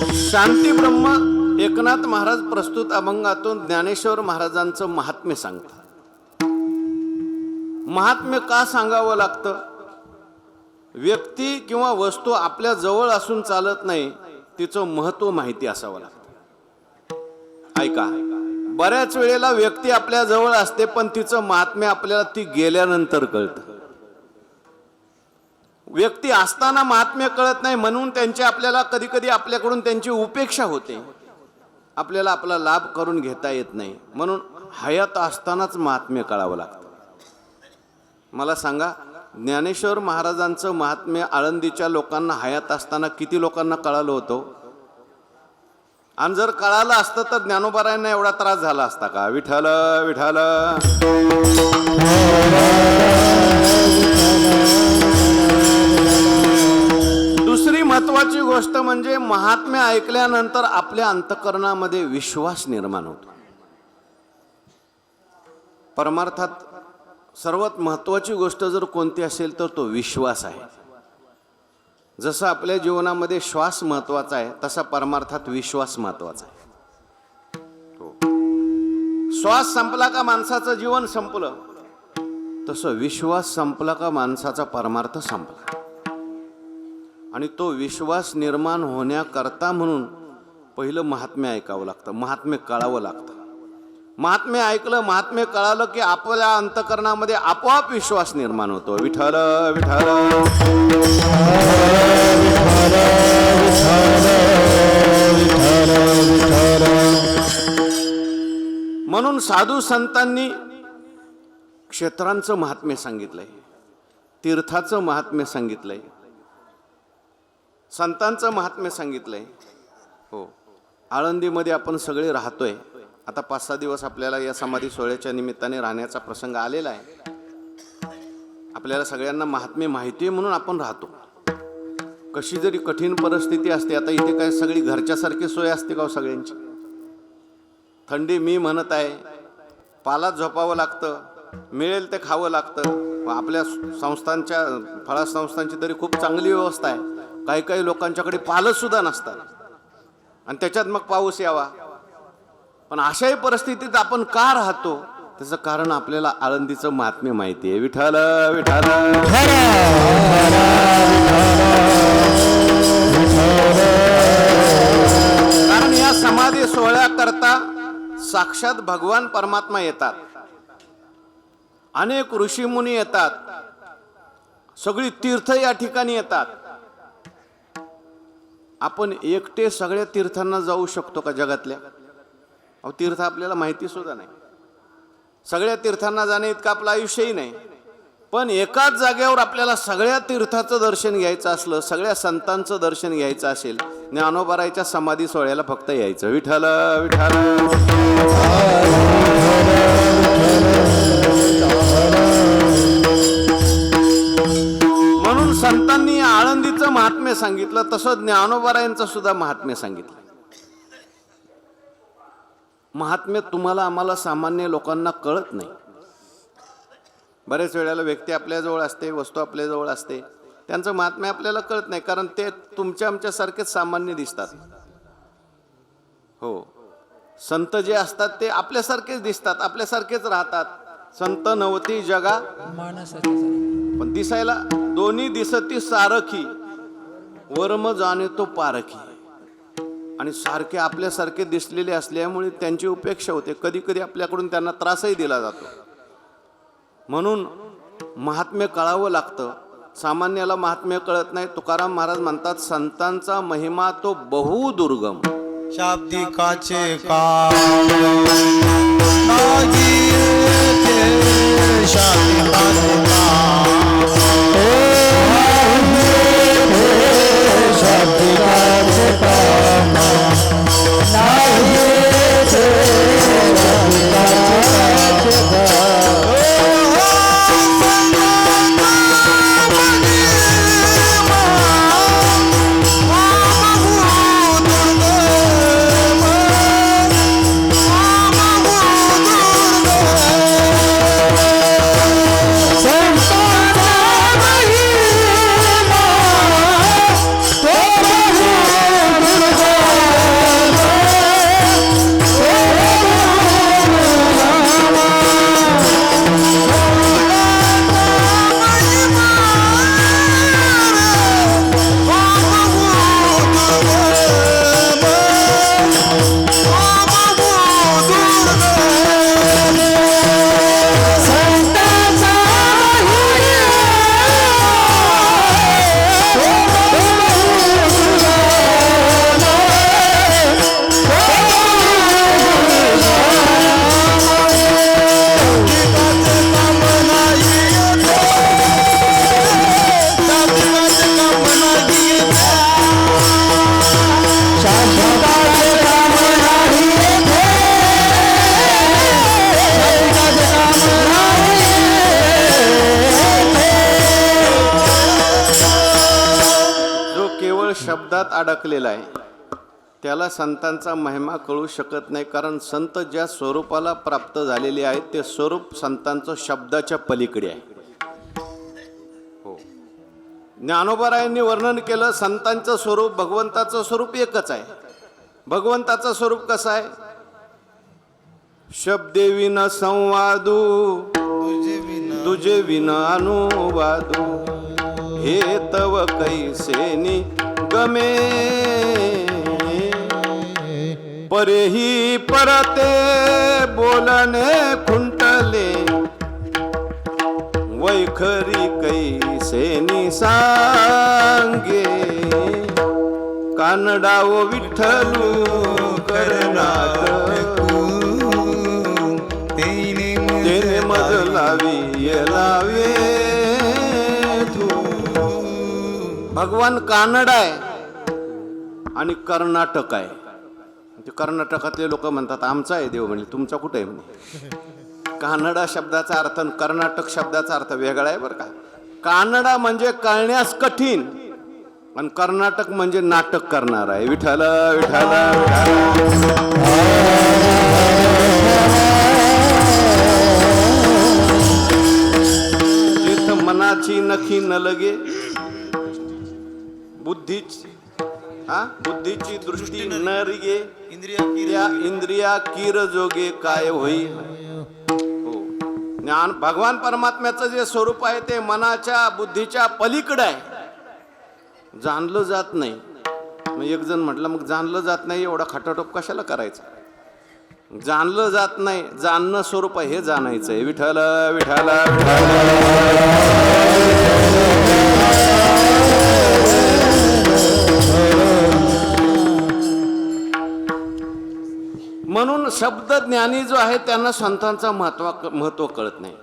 शांती ब्रह्म एकनाथ महाराज प्रस्तुत अभंगातून ज्ञानेश्वर महाराजांचं महात्म्य सांगतात. महात्म्य का सांगावं लागतं? व्यक्ती किंवा वस्तू आपल्या जवळ असून चालत नाही तिचं महत्त्व माहिती असावं लागतं. ऐका बऱ्याच वेळेला व्यक्ती आपल्या जवळ असते पण तिचं महात्म्य आपल्याला ती गेल्यानंतर कळतं. व्यक्ती असताना महात्म्य कळत नाही म्हणून त्यांची आपल्याला कधी कधी आपल्याकडून त्यांची उपेक्षा होते. आपल्याला आपला लाभ करून घेता येत नाही. म्हणून हयात असतानाच महात्म्य कळावं लागतं. मला सांगा ज्ञानेश्वर महाराजांचं महात्म्य आळंदीच्या लोकांना हयात असताना किती लोकांना कळालं होतं? आणि जर कळालं असतं तर ज्ञानोबारायांना एवढा त्रास झाला असता का? विठ्ठल विठ्ठल. महत्त्वाची गोष्ट म्हणजे महात्म्य ऐकल्यानंतर आपल्या अंतकरणामध्ये विश्वास निर्माण होतो. परमार्थात सर्वात महत्त्वाची गोष्ट जर कोणती असेल तर तो विश्वास आहे. जसं आपल्या जीवनामध्ये श्वास महत्त्वाचा आहे तसा परमार्थात विश्वास महत्त्वाचा आहे. हो. श्वास संपला का माणसाचं जीवन संपलं? तसं विश्वास संपला का माणसाचा परमार्थ संपला. आणि तो विश्वास निर्माण होण्याकरता म्हणून पहिलं महात्म्य ऐकावं लागतं महात्म्य कळावं लागतं. महात्म्य ऐकलं महात्म्य कळालं की आपल्या अंतकरणामध्ये आपोआप विश्वास निर्माण होतो. विठ्ठल विठ्ठल. म्हणून साधू संतांनी क्षेत्रांचं महात्म्य सांगितलंय तीर्थाचं महात्म्य सांगितलंय. संतांचं महात्म्य सांगितलंय. हो. आळंदीमध्ये आपण सगळे राहतोय. आता पाच सहा दिवस आपल्याला या समाधी सोहळ्याच्या निमित्ताने राहण्याचा प्रसंग आलेला आहे. आपल्याला सगळ्यांना महात्म्य माहिती आहे म्हणून आपण राहतो. कशी जरी कठीण परिस्थिती असते आता इथे काय सगळी घरच्यासारखी सोय असते का हो सगळ्यांची? थंडी मी म्हणत आहे पालात झोपावं लागतं मिळेल ते खावं लागतं. आपल्या संस्थांच्या फळा संस्थांची तरी खूप चांगली व्यवस्था आहे. काही काही लोकांच्याकडे पालच सुद्धा नसतात. आणि त्याच्यात मग पाऊस यावा. पण अशाही परिस्थितीत आपण का राहतो? त्याचं कारण आपल्याला आळंदीचं महात्म्य माहिती आहे. विठाल विठाल कारण या समाधी सोहळ्याकरता साक्षात भगवान परमात्मा येतात. अनेक ऋषीमुनी येतात. सगळी तीर्थ या ठिकाणी येतात. आपण एकटे सगळ्या तीर्थांना जाऊ शकतो का जगातल्या? अहो तीर्थ आपल्याला माहिती सुद्धा नाही. सगळ्या तीर्थांना जाणे इतकं आपलं आयुष्यही नाही. पण एकाच जागेवर आपल्याला सगळ्या तीर्थाचं दर्शन घ्यायचं असलं सगळ्या संतांचं दर्शन घ्यायचं असेल ज्ञानोबारायच्या समाधी सोहळ्याला फक्त यायचं. विठ्ठल विठ्ठल. सांगितलं तसं ज्ञानोबारायांचं सुद्धा महात्म्य सांगितलं. महात्म्य तुम्हाला आम्हाला सामान्य लोकांना कळत नाही. बरेच वेळेला व्यक्ती आपल्याजवळ असते वस्तू आपल्याजवळ असते. त्यांचं महात्म्य आपल्याला कळत नाही कारण ते तुमच्या आमच्यासारखेच सामान्य दिसतात. हो. संत जे असतात ते आपल्यासारखेच दिसतात आपल्यासारखेच राहतात. संत नवती जगा. पण दिसायला दोन्ही दिसती सारखी. वर्म जाणे तो पारखी. आणि सारखे आपल्यासारखे दिसलेले असल्यामुळे त्यांची उपेक्षा होते. कधी कधी आपल्याकडून त्यांना त्रासही दिला जातो. म्हणून महात्म्य कळावं लागतं. सामान्याला महात्म्य कळत नाही. तुकाराम महाराज म्हणतात संतांचा महिमा तो बहुदुर्गम. शाब्दिकाचे का शाब्दिकाचे शब्दात अडकलेला आहे. त्याला संतांचा महिमा कळू शकत नाही कारण संत ज्या स्वरूपाला प्राप्त झालेले आहेत ते स्वरूप संतांचं शब्दाच्या पलीकडे आहे. हो. ज्ञानोबारायांनी वर्णन केलं संतांचं स्वरूप भगवंताचं स्वरूप एकच आहे. भगवंताचं स्वरूप कसं आहे? शब्दे विन संवादू तुझे तुझे विन अनुवादू हे तव कैसेनी गमे। परेही परते बोलणे खुंटले। वैखरी कैसेनी सांगे कानडाव विठ्ठलू कर्नाटक तेने मज लावी लावे। भगवान कानडा आहे आणि कर्नाटक आहे. ते कर्नाटकातले लोक म्हणतात आमचा आहे देव म्हणजे तुमचा कुठे आहे? म्हणजे कानडा शब्दाचा अर्थ आणि कर्नाटक शब्दाचा अर्थ वेगळा आहे बरं का. कानडा म्हणजे कळण्यास कठीण आणि कर्नाटक म्हणजे नाटक करणार आहे. विठाला विठाला विठाला मनाची नखी न लगे बुद्धीची हा? बुद्धीची दृष्टी न रिगे इंद्रिया इंद्रिया किर जोगे काय होईल हो. ज्ञान भगवान परमात्म्याचं जे स्वरूप आहे ते मनाच्या बुद्धीच्या पलीकडे आहे. जाणलं जात नाही. मग एक जण म्हटलं मग जाणलं जात नाही एवढा खटाटोप कशाला करायचा? जाणलं जात नाही. जाणणं स्वरूप आहे हे जाणायचं आहे विठ्ठल विठ्ठल विठ्ठल. म्हणून शब्द ज्ञानी जो आहे त्यांना संतांचा महत्त्व महत्त्व कळत नाही.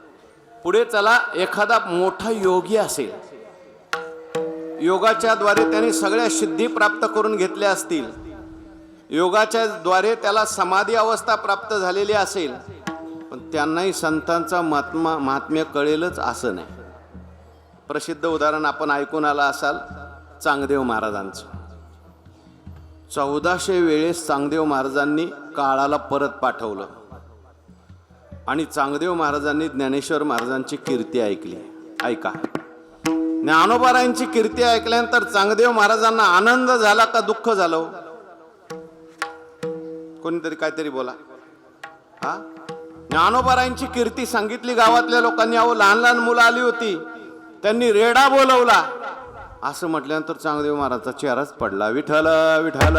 पुढे चला एखादा मोठा योगी असेल. योगाच्या द्वारे त्याने सगळ्या सिद्धी प्राप्त करून घेतल्या असतील. योगाच्या द्वारे त्याला समाधी अवस्था प्राप्त झालेली असेल. पण त्यांनाही संतांचा महात्मा महात्म्य कळेलच असं नाही. प्रसिद्ध उदाहरण आपण ऐकून आला असाल चांगदेव महाराजांचं. चौदाशे वेळेस चांगदेव महाराजांनी काळाला परत पाठवलं. आणि चांगदेव महाराजांनी ज्ञानेश्वर महाराजांची कीर्ती ऐकली. ऐका. ज्ञानोबारायांची कीर्ती ऐकल्यानंतर चांगदेव महाराजांना आनंद झाला का दुःख झालं हो? कोणीतरी काहीतरी बोला. हा? ज्ञानोबारायांची कीर्ती सांगितली गावातल्या लोकांनी अहो लहान लहान मुलं आली होती. त्यांनी रेडा बोलवला. असं म्हटल्यानंतर चांगदेव महाराजचा चेहराच पडला. विठ्ठल विठ्ठल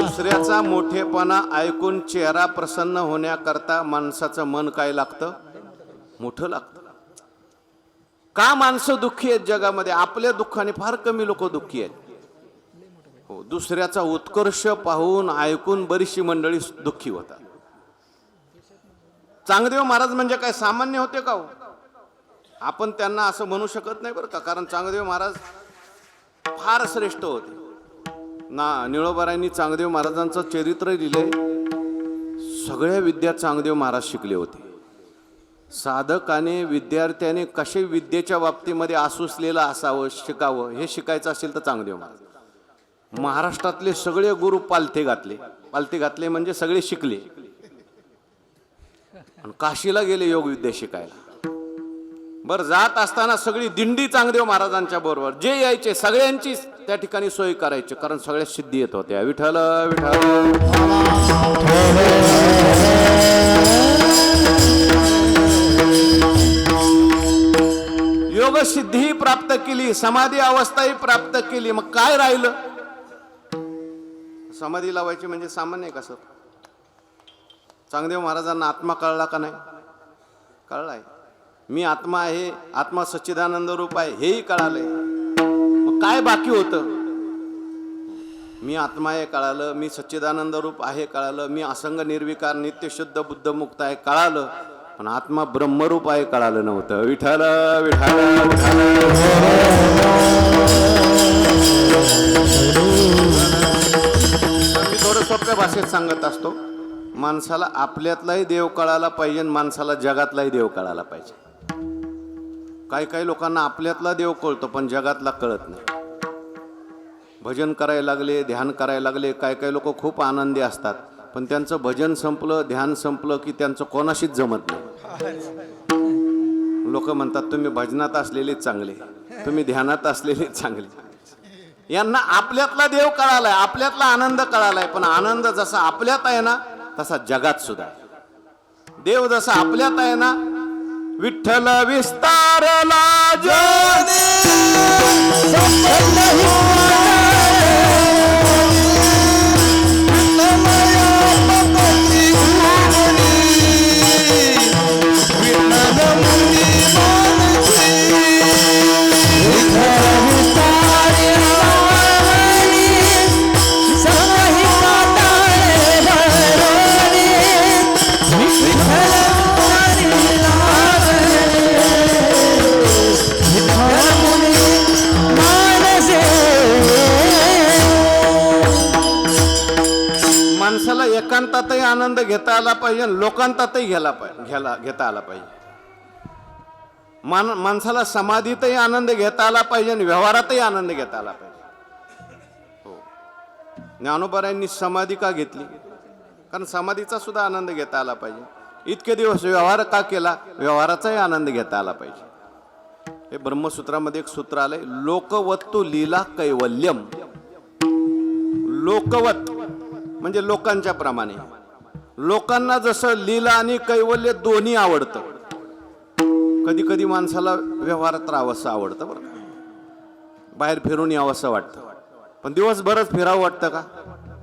दुसऱ्याचा मोठेपणा ऐकून चेहरा प्रसन्न होण्याकरता माणसाचं मन काय लागतं? मोठं लागतं. का माणसं दुःखी आहेत जगामध्ये? आपल्या दुःखाने फार कमी लोक दुःखी आहेत. हो दुसऱ्याचा उत्कर्ष पाहून ऐकून बरीचशी मंडळी दुःखी होतात. चांगदेव महाराज म्हणजे काय? सामान्य होते का हो? आपण त्यांना असं म्हणू शकत नाही बरं का कारण चांगदेव महाराज फार श्रेष्ठ होते. ना निळोबारांनी चांगदेव महाराजांचं चरित्र लिहिलंय सगळ्या विद्या चांगदेव महाराज शिकले होते. साधकाने विद्यार्थ्याने कसे विद्येच्या बाबतीमध्ये आसुसलेलं असावं शिकावं हे शिकायचं असेल तर चांगदेव महाराज. महाराष्ट्रातले सगळे गुरु पालथे घातले. पालथे घातले म्हणजे सगळे शिकले. आणि काशीला गेले योग विद्या शिकायला. बर जात असताना सगळी दिंडी चांगदेव महाराजांच्या बरोबर जे यायचे सगळ्यांची त्या ठिकाणी सोय करायची कारण सगळ्या सिद्धी येत होत्या. विठ्ठल विठ्ठल. योग सिद्धी प्राप्त केली समाधी अवस्थाही प्राप्त केली मग काय राहिलं? समाधी लावायची म्हणजे सामान्य कसं का सर? चांगदेव महाराजांना आत्मा कळला का नाही? कळलाय. मी आत्मा आहे आत्मा सच्चिदानंद रूप आहे हेही कळालंय. मग काय बाकी होतं? मी आत्मा आहे कळालं. मी सच्चिदानंद रूप आहे कळालं. मी असंग निर्विकार नित्य शुद्ध बुद्ध मुक्त आहे कळालं. पण आत्मा ब्रह्मरूप आहे कळालं नव्हतं. विठाल विठाल विठाल मी थोडं सोप्या भाषेत सांगत असतो. माणसाला आपल्यातलाही देव कळायला पाहिजे आणि माणसाला जगातलाही देव कळायला पाहिजे. काही काही लोकांना आपल्यातला देव कळतो पण जगातला कळत नाही. भजन करायला लागले ध्यान करायला लागले काही काही लोक खूप आनंदी असतात. पण त्यांचं भजन संपलं ध्यान संपलं की त्यांचं कोणाशीच जमत नाही. लोक म्हणतात तुम्ही भजनात असलेले चांगले तुम्ही ध्यानात असलेले चांगले. यांना आपल्यातला देव कळालाय आपल्यातला आनंद कळालाय पण आनंद जसा आपल्यात आहे ना तसा जगात सुद्धा. देव जसा आपल्यात आहे ना विठ्ठल विस्तारला आनंद घेता आला पाहिजे लोकांतातही घ्यायला पाहिजे घ्यायला घेता आला पाहिजे. मान माणसाला समाधीतही आनंद घेता आला पाहिजे आणि व्यवहारातही आनंद घेता आला पाहिजे. हो. ज्ञानोबारायांनी समाधी का घेतली? कारण समाधीचा सुद्धा आनंद घेता आला पाहिजे. इतके दिवस व्यवहार का केला? व्यवहाराचाही आनंद घेता आला पाहिजे. हे ब्रह्मसूत्रामध्ये एक सूत्र आलंय लोकवत्तू लीला कैवल्यम. लोकवत म्हणजे लोकांच्या प्रमाणे. लोकांना जसं लीला आणि कैवल्य दोन्ही आवडतं. कधी कधी माणसाला व्यवहारात राहावंसं आवडतं बरं बाहेर फिरून यावंसं वाटतं. पण दिवसभरच फिरावं वाटतं का?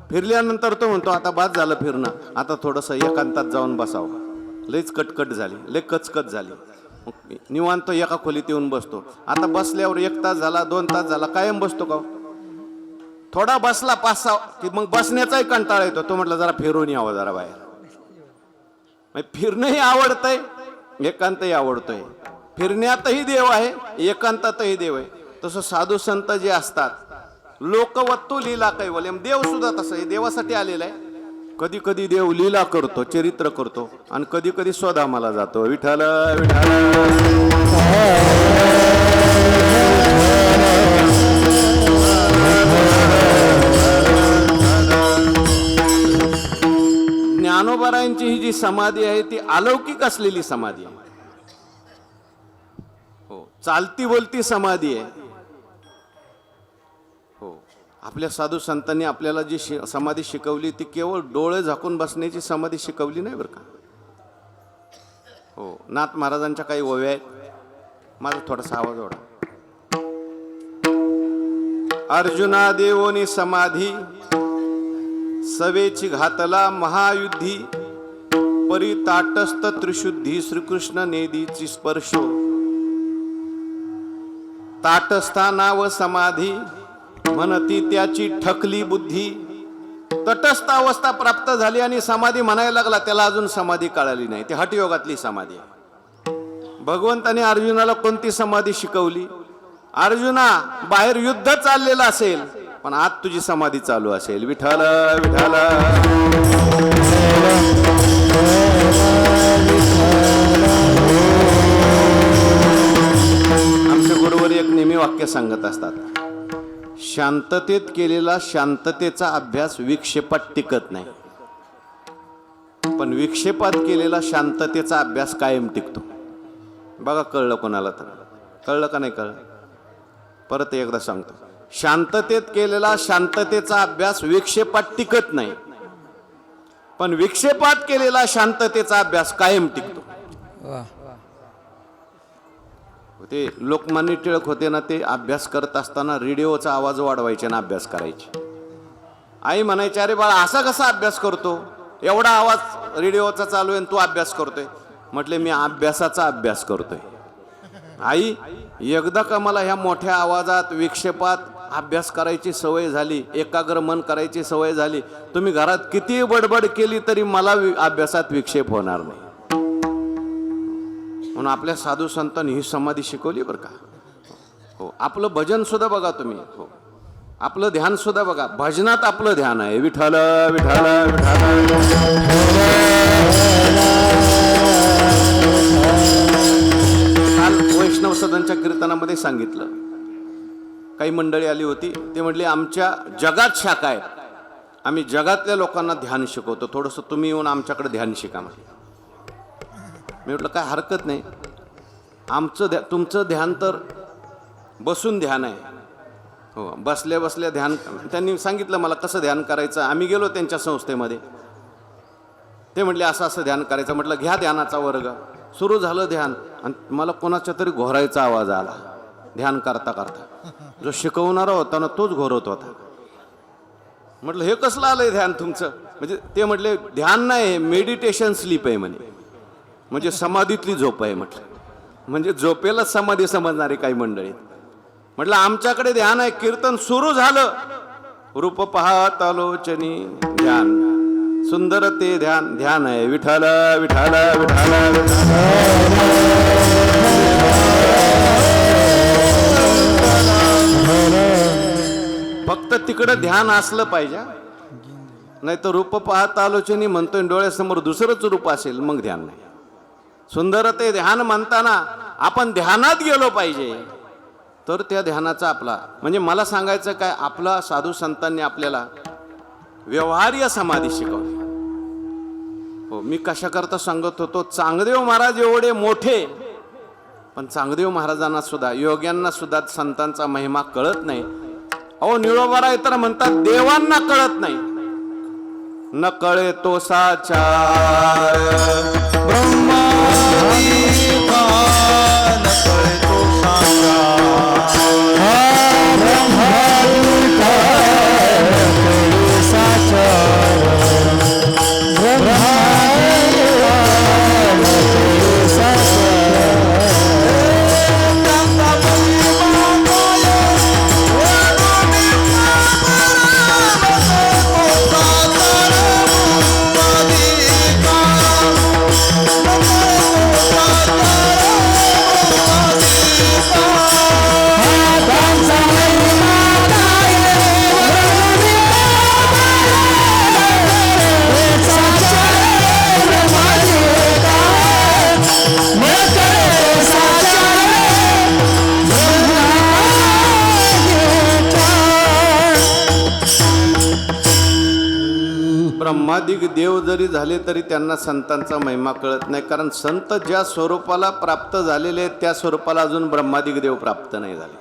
फिरल्यानंतर तो म्हणतो आता बाद झालं फिरणं. आता थोडंसं एकांतात जाऊन बसावं. लईच कटकट झाली लई कचकच झाली. निवांत एका खोलीत येऊन बसतो. आता बसल्यावर एक तास झाला दोन तास झाला कायम बसतो का हो? थोडा बसला पाच सहा की मग बसण्याचाही कंटाळा येतो. तो म्हटलं जरा फिरून यावं जरा बाहेर. म्हणजे फिरणंही आवडतंय एकांतही आवडतोय. फिरण्यातही देव आहे एकांतातही देव आहे. तसं साधू संत जे असतात लोकवत्तू लीला कैवल्यम देव सुद्धा तसं आहे. देवासाठी आलेला आहे. कधी कधी देव लीला करतो चरित्र करतो आणि कधी कधी स्वधामाला जातो. विठाल विठाल ज्ञानोबरायांची ही जी समाधी आहे ती अलौकिक असलेली समाधी आहे. हो चालती बोलती समाधी आहे. हो आपल्या साधू संतांनी आपल्याला जी शि समाधी शिकवली ती केवळ डोळे झाकून बसण्याची समाधी शिकवली नाही बरं का? हो नाथ महाराजांच्या काही ओव्या आहेत. माझा थोडासा आवाज ओढा. अर्जुना देवोनी समाधी सवेची घातला महायुद्धी परिताटस्थ त्रिशुद्धी श्रीकृष्ण नेदीची स्पर्शो. ताटस्थाना व समाधी म्हणती त्याची ठकली बुद्धी. तटस्थ अवस्था प्राप्त झाली आणि समाधी म्हणायला लागला त्याला अजून समाधी कळाली नाही. ती हटयोगातली समाधी आहे. भगवंताने अर्जुनाला कोणती समाधी शिकवली? अर्जुना बाहेर युद्ध चाललेलं असेल पण आत तुझी समाधी चालू असेल. विठाल विठाल आमचे गुरुवर एक नेहमी वाक्य सांगत असतात. शांततेत केलेला शांततेचा अभ्यास विक्षेपात टिकत नाही. पण विक्षेपात केलेला शांततेचा अभ्यास कायम टिकतो. बघा कळलं कोणाला तर? कळलं का नाही कळलं? परत एकदा सांगतो. शांततेत केलेला शांततेचा अभ्यास विक्षेपात टिकत नाही. पण विक्षेपात केलेला शांततेचा अभ्यास कायम टिकतो. ते लोकमान्य टिळक होते ना ते अभ्यास करत असताना रेडिओचा आवाज वाढवायचे ना अभ्यास करायचे. आई म्हणायची अरे बाळा असा कसा अभ्यास करतो? एवढा आवाज रेडिओचा चालू आहे आणि तू अभ्यास करतोय. म्हटले मी अभ्यासाचा अभ्यास करतोय. आई एकदा का मला ह्या मोठ्या आवाजात विक्षेपात अभ्यास करायची सवय झाली एकाग्र मन करायची सवय झाली. तुम्ही घरात किती बडबड केली तरी मला वि- अभ्यासात विक्षेप होणार नाही. म्हणून आपल्या साधू संतांनी ही समाधी शिकवली बरं का? हो आपलं भजन सुद्धा बघा तुम्ही. हो. आपलं ध्यान सुद्धा बघा. भजनात आपलं ध्यान आहे. विठाल विठाल विठाल काल वैष्णव सदनच्या कीर्तनामध्ये सांगितलं. काही मंडळी आली होती ते म्हटले आमच्या जगात शाखा आहे. आम्ही जगातल्या लोकांना ध्यान शिकवतो. थोडंसं तुम्ही येऊन आमच्याकडे ध्यान शिका म्हटलं. मी म्हटलं काय हरकत नाही. आमचं ध्या तुमचं ध्यान तर बसून ध्यान आहे. हो बसल्या बसल्या ध्यान त्यांनी सांगितलं मला कसं ध्यान करायचं. आम्ही गेलो त्यांच्या संस्थेमध्ये. ते म्हटले असं असं ध्यान करायचं. म्हटलं घ्या ध्यानाचा वर्ग. सुरू झालं ध्यान. आणि मला कोणाच्या तरी घोरायचा आवाज आला. ध्यान करता करता. जो शिकवणारा होता ना तोच घोरवत होता. म्हटलं हे कसलं आहे ध्यान तुमचं? म्हणजे ते म्हटले ध्यान नाही मेडिटेशन स्लीप आहे म्हणे. म्हणजे समाधीतली झोप आहे म्हटलं. म्हणजे झोपेला समाधी समजणारे काही मंडळी म्हटलं आमच्याकडे ध्यान आहे कीर्तन सुरू झालं. रूप पाहत आलोचनी ध्यान सुंदर ते ध्यान ध्यान आहे विठाला विठाला विठाला फक्त तिकडं ध्यान असलं पाहिजे नाही तर रूप पाहत आलोचनी म्हणतोय डोळ्यासमोर दुसरंच रूप असेल मग ध्यान नाही. सुंदर ते ध्यान म्हणताना आपण ध्यानात गेलो पाहिजे. तर त्या ध्यानाचा आपला म्हणजे मला सांगायचं काय आपला साधू संतांनी आपल्याला व्यवहार्य समाधी शिकवली. हो मी कशा करता सांगत होतो चांगदेव महाराज एवढे मोठे पण चांगदेव महाराजांना सुद्धा योग्यांना सुद्धा संतांचा महिमा कळत नाही. अहो निळोबारा तर म्हणतात देवांना कळत नाही. न कळे तो साचार. ब्रह्मा अधिक देव जरी झाले तरी त्यांना संतांचा महिमा कळत नाही. कारण संत ज्या स्वरूपाला प्राप्त झालेले आहेत त्या स्वरूपाला अजून ब्रह्मादिक देव प्राप्त नाही झाले.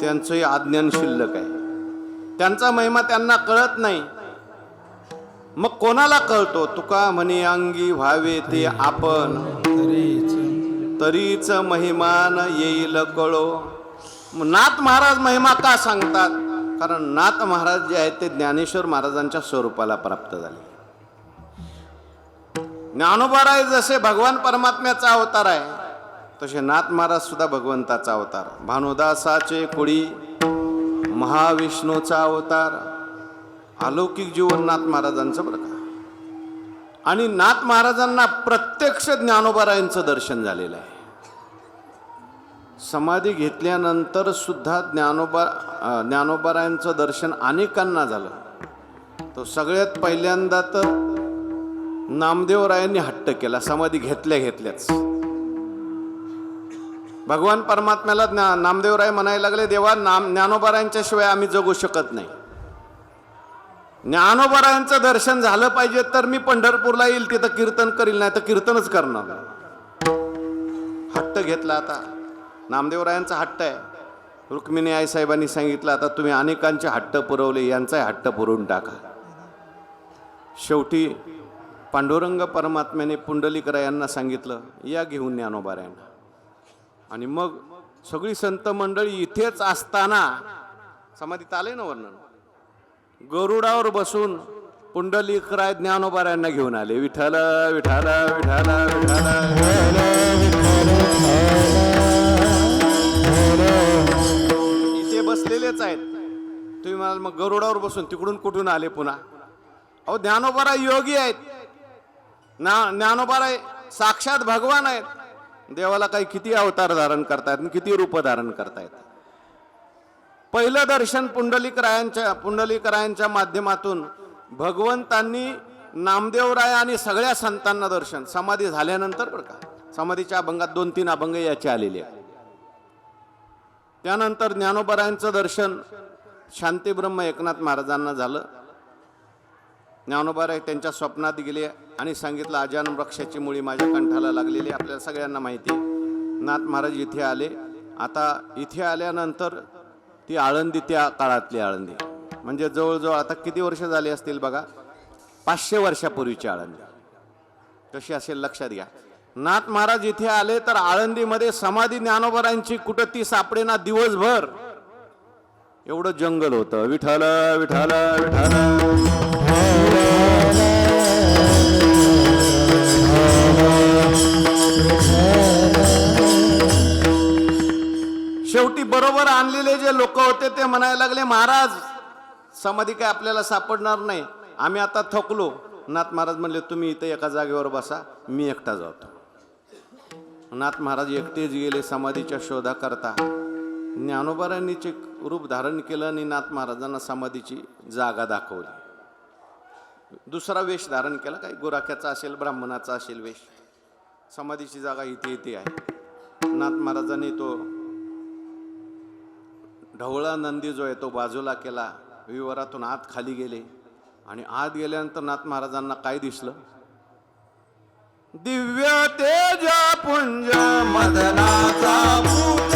त्यांचंही आज्ञान शिल्लक आहे. त्यांचा महिमा त्यांना कळत नाही. मग कोणाला कळतो? तुका म्हणे अंगी व्हावे ते आपण. तरीच महिमान येईल कळो. नाथ महाराज महिमा का सांगतात? कारण नाथ महाराज जे आहेत ते ज्ञानेश्वर महाराजांच्या स्वरूपाला प्राप्त झाले. ज्ञानोबाराय जसे भगवान परमात्म्याचा अवतार आहे तसे नाथ महाराज सुद्धा भगवंताचा अवतार. भानुदासाचे कुळी महाविष्णूचा अवतार अलौकिक जीवन नाथ महाराजांचं बरं का. आणि नाथ महाराजांना प्रत्यक्ष ज्ञानोबारायांचं दर्शन झालेलं आहे. समाधी घेतल्यानंतर सुद्धा ज्ञानोबा ज्ञानोबारायांचं दर्शन अनेकांना झालं. तो सगळ्यात पहिल्यांदा तर नामदेवरायांनी हट्ट केला समाधी घेतल्या घेतल्याच. भगवान परमात्म्याला ज्ञा नामदेवराय म्हणायला लागले देवा नाम ज्ञानोबारायांच्या शिवाय आम्ही जगू शकत नाही. ज्ञानोबारायांचं दर्शन झालं पाहिजे तर मी पंढरपूरला येईल तिथं कीर्तन करील नाही तर कीर्तनच करणार हट्ट घेतला आता. नामदेवरायांचा हट्ट आहे. रुक्मिणी आई साहेबांनी सांगितलं आता तुम्ही अनेकांचे हट्ट पुरवले यांचाही हट्ट पुरवून टाका. शेवटी पांडुरंग परमात्म्याने पुंडलिकरायांना सांगितलं या घेऊन ज्ञानोबारायांना आणि मग सगळी संत मंडळी इथेच असताना समाधीत आले ना वर्णन? गरुडावर बसून पुंडलिकराय ज्ञानोबारायांना घेऊन आले. विठाल विठाल विठाल विठाल इथे आहेत. तुम्ही म्हणाल मग गरुडावर बसून तिकडून कुठून आले पुन्हा? अहो ज्ञानोबारा योगी आहेत. ना ज्ञानोबारा साक्षात भगवान आहेत. देवाला काही किती अवतार धारण करतायत किती रूप धारण करतायत. पहिलं दर्शन पुंडलिकरायांच्या पुंडलिकरायांच्या माध्यमातून भगवंतांनी नामदेवराय आणि सगळ्या संतांना दर्शन समाधी झाल्यानंतर बरं का समाधीच्या अभंगात दोन तीन अभंग याचे आलेले आहेत. त्यानंतर ज्ञानोबरायांचं दर्शन शांतीब्रह्म एकनाथ महाराजांना झालं. ज्ञानोबाराय त्यांच्या स्वप्नात गेले आणि सांगितलं अजान वृक्षाची मुळी माझ्या कंठाला लागलेली आपल्याला सगळ्यांना माहिती आहे. नाथ महाराज इथे आले. आता इथे आल्यानंतर ती आळंदी त्या काळातली आळंदी. म्हणजे जवळजवळ आता किती वर्ष झाली असतील बघा? पाचशे वर्षापूर्वीची आळंदी. कशी असेल लक्षात घ्या. नाथ महाराज इथे आले तर आळंदीमध्ये समाधी ज्ञानोबरांची कुठं ती सापडेना दिवसभर? एवढं जंगल होतं. विठ्ठल विठ्ठल विठ्ठल. शेवटी बरोबर आणलेले जे लोक होते ते म्हणायला लागले महाराज समाधी काय आपल्याला सापडणार नाही. आम्ही आता थकलो. नाथ महाराज म्हणले तुम्ही इथे एका जागेवर बसा मी एकटा जातो. नाथ महाराज एकटेच गेले समाधीच्या शोधाकरता. ज्ञानोबारांनीचे रूप धारण केलं आणि नाथ महाराजांना समाधीची जागा दाखवली. दुसरा वेश धारण केला काही गुराख्याचा असेल ब्राह्मणाचा असेल वेश. समाधीची जागा इथे इथे आहे. नाथ महाराजांनी तो ढवळा नंदी जो आहे तो बाजूला केला. विवरातून आत खाली गेले. आणि आत गेल्यानंतर नाथ महाराजांना काय दिसलं? दिव्य तेज पुंज मदनाचा भूत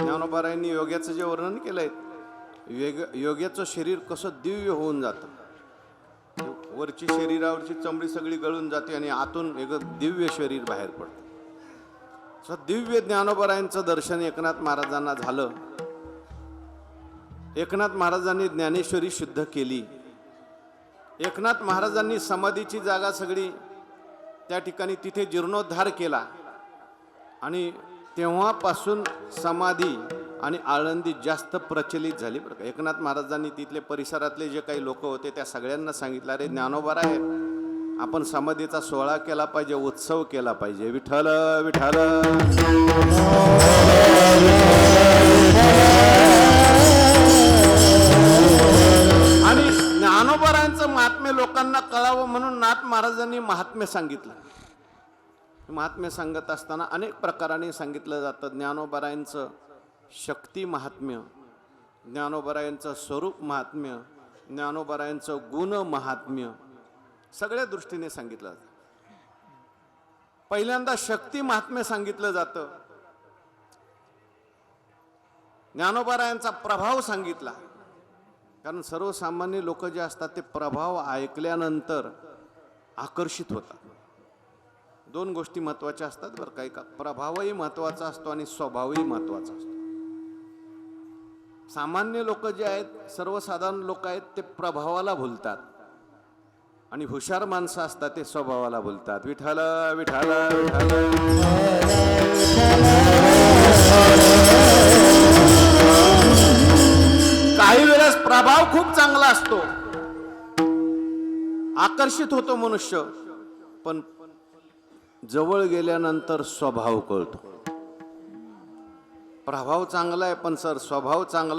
ज्ञानोबारायांनी योग्याचं जे वर्णन केलंय वेग योग्याचं शरीर कसं दिव्य होऊन जातं. वरची शरीरावरची चमडी सगळी गळून जाते आणि आतून एक दिव्य शरीर बाहेर पडतं. सो दिव्य ज्ञानोबरायांचं दर्शन एकनाथ महाराजांना झालं. एकनाथ महाराजांनी ज्ञानेश्वरी शुद्ध केली. एकनाथ महाराजांनी समाधीची जागा सगळी त्या ठिकाणी तिथे जीर्णोद्धार केला. आणि तेव्हापासून समाधी आणि आळंदी जास्त प्रचलित झाली बरं का. एकनाथ महाराजांनी तिथले परिसरातले जे काही लोक होते त्या सगळ्यांना सांगितलं अरे ज्ञानोबर आहे आपण समाधीचा सोहळा केला पाहिजे उत्सव केला पाहिजे. विठ्ठल विठ्ठल. आणि ज्ञानोबरांचं महात्म्य लोकांना कळावं म्हणून नाथ महाराजांनी महात्म्य सांगितलं. महात्म्य सांगत असताना अनेक प्रकाराने सांगितलं जातं. ज्ञानोबरायांचं शक्ती महात्म्य ज्ञानोबरायांचं स्वरूप महात्म्य ज्ञानोबरायांचं गुण महात्म्य सगळ्या दृष्टीने सांगितलं जातं. पहिल्यांदा शक्ती महात्म्य सांगितलं जातं. ज्ञानोबरायांचा प्रभाव सांगितला. कारण सर्वसामान्य लोक जे असतात ते प्रभाव ऐकल्यानंतर आकर्षित होतात. दोन गोष्टी महत्त्वाच्या असतात बरं काही का प्रभावही महत्त्वाचा असतो आणि स्वभावही महत्त्वाचा असतो. सामान्य लोक जे आहेत सर्वसाधारण लोक आहेत ते प्रभावाला भुलतात. आणि हुशार माणसं असतात ते स्वभावाला बोलतात विठाल विठाल विठाल काही वेळेस प्रभाव खूप चांगला असतो. आकर्षित होतो मनुष्य पण जवळ गेल्यानंतर स्वभाव कळतो. प्रभाव चांगला आहे पण सर स्वभाव चांगला